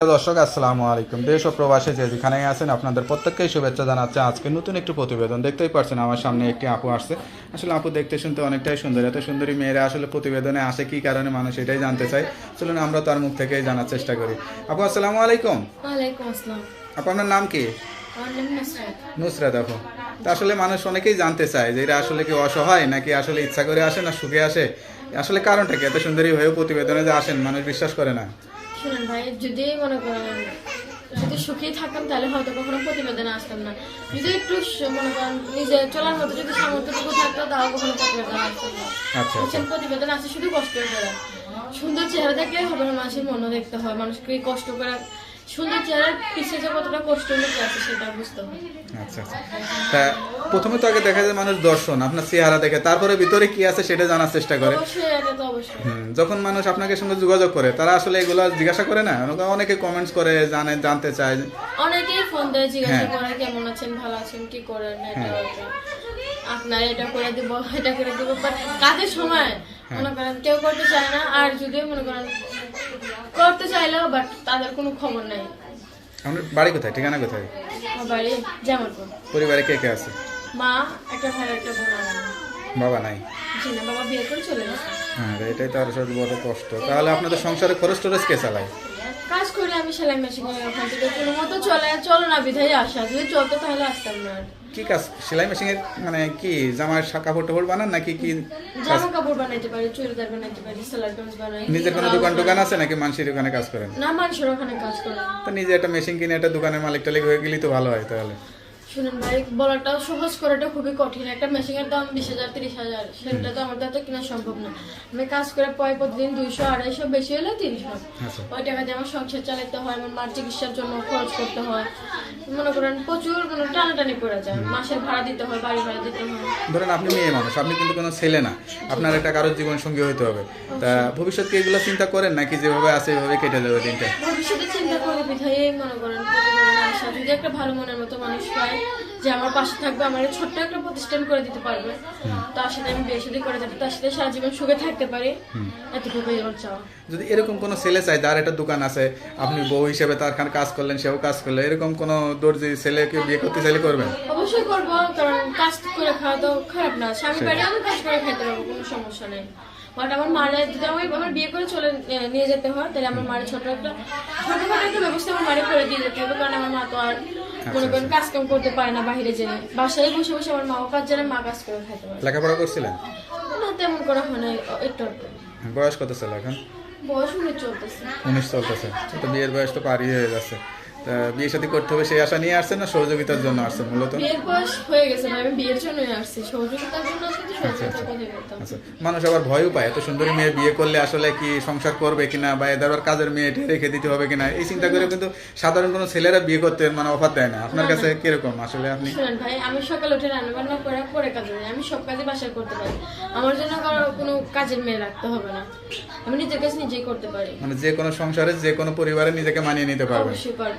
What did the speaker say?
দর্শক আসসালামু আলাইকুম। দেশ ও প্রবাসে যে যেখানে আছেন আপনাদের প্রত্যেককেই শুভেচ্ছা জানাচ্ছে। আজকে নতুন একটি প্রতিবেদন দেখতেই পারছেন আমার সামনে একটি আপু আসছে। আসলে আপু দেখতে শুনতে অনেকটাই সুন্দর এত সুন্দরী মেয়েরা আসলে প্রতিবেদনে আসে কি কারণে মানুষ এটাই জানতে চায়? চলুন আমরা তার মুখ থেকেই জানার চেষ্টা করি। আপু আসসালামু আলাইকুম। আপু আপনার নাম কি? নুসরাত। নুসরাত আপু। তা আসলে মানুষ অনেকেই জানতে চায় যে এরা আসলে কি অসহায় নাকি আসলে ইচ্ছা করে আসে না সুখে আসে? আসলে কারণটা কি? এত সুন্দরী হয়েও প্রতিবেদনে যে আসেন মানুষ বিশ্বাস করে না। শুনুন ভাই যদি মনে করেন যদি সুখেই থাকতাম তাহলে হয়তো কখনো প্রতিবেদনে আসতাম না। যদি একটু মনে করেন নিজে চলার মতো যদি সামর্থ্যটুকু থাকতো তাও কখনো প্রতিবেদনে আসতাম না। আচ্ছা আচ্ছা। প্রতিবেদন আসে শুধু কষ্ট করে। সুন্দর চেহারা দেখলে হবে না মানুষের মনও দেখতে হয় মানুষকে কষ্ট করে সুন্দর চেহারার পিছিয়ে যে কতটা কষ্ট লুকিয়ে আছে সেটা বুঝতে হয় আচ্ছা আচ্ছা। তা প্রথমে তো আগে দেখা যায় মানুষ দর্শন আপনার চেহারা দেখে তারপরে ভিতরে কি আছে সেটা জানার চেষ্টা করে। যখন মানুষ আপনাকে সঙ্গে যোগাযোগ করে তারা আসলে এগুলো জিজ্ঞাসা করে না? অনেকে- কমেন্টস করে জানে জানতে চায়। অনেকেই ফোন দেয় জিজ্ঞাসা হ্যাঁ। করে কেমন আছেন ভালো আছেন কি করেন এটা আপনার এটা করে দিব এটা করে দিব বাট কাজের সময় হ্যাঁ। মনে করেন কেউ করতে চায় না আর যদিও মনে করেন চাইলেও বাট তাদের কোনো খবর নাই। আপনার বাড়ি কোথায়? ঠিকানা কোথায়? আমার বাড়ি জামালপুর। পরিবারে কে কে আছে? মা একটা ভাই একটা বোন আর আমি। বাবা নাই? জি না বাবা বিয়ে করে চলে গেছে। হ্যাঁ এটাই তো আর সব বড় কষ্ট। তাহলে আপনাদের সংসারে খরচ টরচ কে চালায়? কাজ করে আমি সেলাই মেশিনে ওখান থেকে কোনো মতো চলে চলো না বিধায় আসা। যদি চলতো তাহলে আসতাম না। আর। কি কাজ সেলাই মেশিনের মানে কি জামার কাপড় টাপড় বানান নাকি কি জামা কাপড় বানাইতে পারি চুড়িদার বানাইতে পারি সালোয়ার কামিজ বানাই নিজের কোনো দোকান টোকান আছে নাকি? মানুষের দোকানে কাজ করেন? না মানুষের ওখানে কাজ করে তো নিজে একটা মেশিন কিনে একটা দোকানের মালিক টালিক হয়ে গেলি তো ভালো হয় তাহলে। শুনুন ভাই বলাটাও সহজ করাটা খুবই কঠিন। একটা মেশিনের দাম বিশ হাজার তিরিশ হাজার সেটা তো আমার তো কেনা সম্ভব না। আমি কাজ করে পাই প্রতিদিন দুইশো আড়াইশো বেশি হলে তিনশো। আচ্ছা ওই টাকা দিয়ে আমার সংসার চালাতে হয় আমার মার চিকিৎসার জন্য খরচ করতে হয়। মনে করেন প্রচুর মানে টানাটানি পড়ে যায়। মাসের ভাড়া দিতে হয় বাড়ি ভাড়া দিতে হয়। ধরেন আপনি মেয়ে মানুষ আপনি কিন্তু কোনো ছেলে না। আপনার একটা কারোর জীবন সঙ্গী হতে হবে। তা ভবিষ্যৎকে এগুলো চিন্তা করেন নাকি যেভাবে আছে এভাবে কেটে যাবে দিনটা? ভবিষ্যতে চিন্তা করে বিধায় মনে করেন যদি একটা ভালো মনের মতো মানুষ পায় যে আমার পাশে থাকবে আমার ছোট্ট একটা প্রতিষ্ঠান করে দিতে পারবে। তার সাথে আমি বিয়ে শাদী করে যাতে তার সাথে সারা জীবন সুখে থাকতে পারি। এতটুকুই আমার চাওয়া। যদি এরকম কোনো ছেলে চাই তার একটা দোকান আছে আপনি বউ হিসেবে তার খান কাজ করলেন সেও কাজ করল এরকম কোনো দর্জি ছেলেকে বিয়ে করতে চাইলে করবেন অবশ্যই করব কারণ কাজ করে খাওয়া তো খারাপ না। স্বামী বাড়ি আমি কাজ করে খেতে পারব কোনো সমস্যা নেই। বাট আমার মারে যদি আমি আমার বিয়ে করে চলে নিয়ে যেতে হয় তাহলে আমার মায়ের ছোট একটা ছোটখাটো একটা ব্যবস্থা আমার মারে করে দিয়ে যেতে হবে কারণ আমার মা তো আর মনে করেন কাজ কাম করতে পারে না বাইরে যেয়ে। বাসায় বসে বসে আমার মাও কাজ জানে মা কাজ করে খেতে পারে। লেখাপড়া করছিলেন? না তেমন করা হয় না একটু বয়স কত ছিল এখন? বয়স উনিশ চলতেছে। উনিশ চলতেছে। তো বিয়ের বয়স তো পারই হয়ে যাচ্ছে। বিয়ে সাথে করতে হবে সেই আশা নিয়ে আসছেন না? সহযোগিতার জন্য আসছেন মূলত? বিয়ের বিয়ের মানুষ আবার ভয়ও পায় এত সুন্দরী মেয়ে বিয়ে করলে আসলে কি সংসার করবে কিনা বা এদের আবার কাজের মেয়ে রেখে দিতে হবে কিনা? এই চিন্তা করে কিন্তু সাধারণ কোনো ছেলেরা বিয়ে করতে মানে অফার দেয় না। আপনার কাছে কীরকম আসলে আপনি? ভাই আমি সকালে উঠে রান্না বান্না করে পরে কাজে যাই। আমি সব কাজে বাসায় করতে পারি। আমার জন্য কোনো কাজের মেয়ে রাখতে হবে না। আমি নিজের কাছে নিজেই করতে পারি। মানে যে কোনো সংসারে যে কোনো পরিবারে নিজেকে মানিয়ে নিতে পারবেন অবশ্যই পারব।